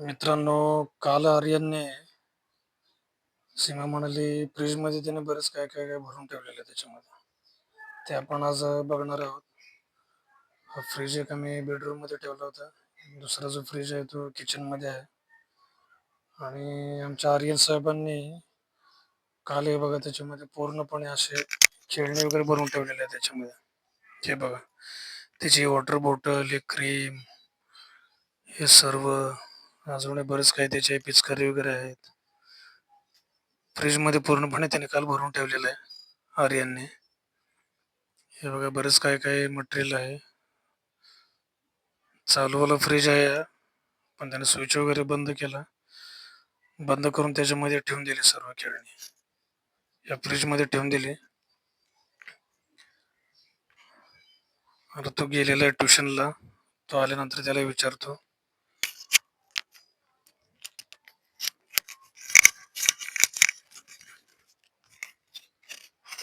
मित्रांनो काल आर्यनने सीमा म्हणाली फ्रीजमध्ये त्याने बरेच काय काय काय भरून ठेवलेलं आहे त्याच्यामध्ये. ते आपण आज बघणार आहोत. हा फ्रीज एक आम्ही बेडरूममध्ये ठेवला होता. दुसरा जो फ्रीज आहे तो किचनमध्ये आहे. आणि आमच्या आर्यन साहेबांनी काल हे बघा त्याच्यामध्ये पूर्णपणे असे खेळणे वगैरे भरून ठेवलेले आहे त्याच्यामध्ये. हे बघा त्याची वॉटर बॉटल हे क्रीम हे सर्व अजूनही बरेच काही त्याचे पिचकारी वगैरे आहेत. फ्रीजमध्ये पूर्णपणे त्याने काल भरून ठेवलेलं आहे आर्यनने हे बघा बरेच काय काय मटेरियल आहे. चालूवाला फ्रीज आहे पण त्याने स्विच वगैरे बंद केला. बंद करून त्याच्यामध्ये ठेवून दिले सर्व खेळणी. या फ्रीजमध्ये ठेवून दिले. आता तो गेलेला आहे ट्युशनला तो आल्यानंतर त्याला विचारतो.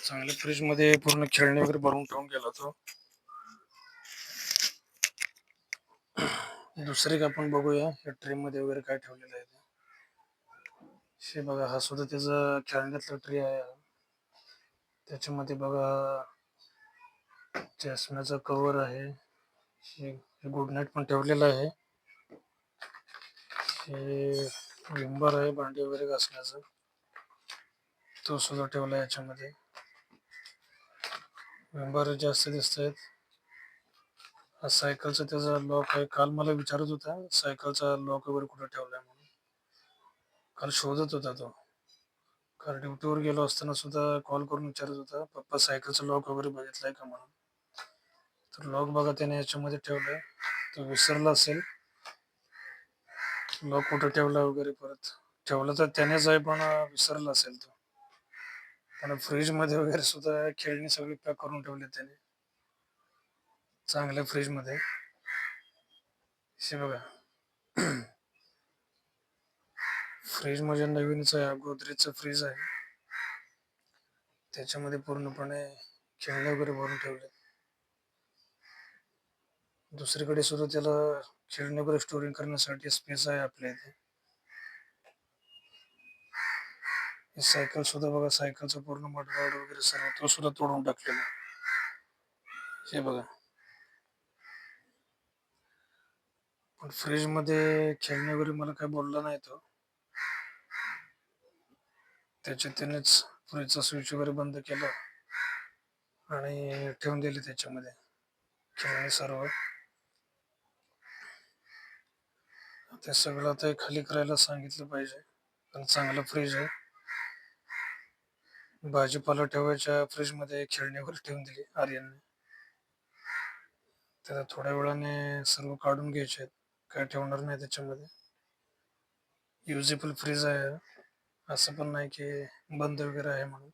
चांगल्या फ्रीजमध्ये पूर्ण खेळणे वगैरे भरून ठेवून गेला तो दुसरे आपण बघूया या ट्रे मध्ये वगैरे काय ठेवलेलं आहे ते. हे बघा हा सुद्धा त्याचा खेळण्यातला ट्रे आहे. त्याच्यामध्ये बघा चष्म्याचा कवर आहे. गुड नाईट पण ठेवलेलं आहे. हे विंबर आहे भांडी वगैरे घासण्याचं. तो सुद्धा ठेवला याच्यामध्ये. मेंबर जास्त दिसत आहेत हा सायकलचा त्याचा लॉक आहे. काल मला विचारत होता सायकलचा लॉक वगैरे कुठे ठेवलाय म्हणून. काल शोधत होता तो. काल ड्युटीवर गेलो असताना सुद्धा कॉल करून विचारत होता पप्पा सायकलचा लॉक वगैरे बघितलाय का म्हणून? तर लॉक बघा त्याने याच्यामध्ये ठेवलाय. तो विसरला असेल. लॉक कुठं ठेवला वगैरे परत. ठेवला तर त्यानेच आहे पण विसरला असेल तो. त्यानं फ्रीजमध्ये वगैरे सुद्धा खेळणी सगळी पॅक करून ठेवली त्याने. चांगल्या फ्रीजमध्ये. हे बघा. फ्रीज म्हणजे नवीनच आहे गोदरेजचं फ्रीज आहे. त्याच्यामध्ये पूर्णपणे खेळणे वगैरे भरून ठेवले दुसरीकडे सुद्धा त्याला खेळणे वगैरे स्टोरिंग करण्यासाठी स्पेस आहे आपल्या इथे. सायकल सुद्धा बघा सायकलचं पूर्ण मडगार्ड वगैरे सर्व तो सुद्धा तोडून टाकलेला हे बघा. पण फ्रीजमध्ये खेळणे वगैरे मला काही बोलला नाही तो. त्याच्या त्यानेच फ्रीजचा स्विच वगैरे बंद केला आणि ठेवून दिले त्याच्यामध्ये. खेळणे सर्व. ते सगळं आता खाली करायला सांगितलं पाहिजे. पण चांगलं फ्रीज आहे. भाजीपाला ठेवायच्या फ्रीजमध्ये खेळण्यावर ठेवून दिली आर्यनने. त्याला थोड्या वेळाने सर्व काढून घ्यायचे आहेत. काय ठेवणार नाही त्याच्यामध्ये. युजेबल फ्रीज आहे. असं पण नाही की बंद वगैरे आहे म्हणून.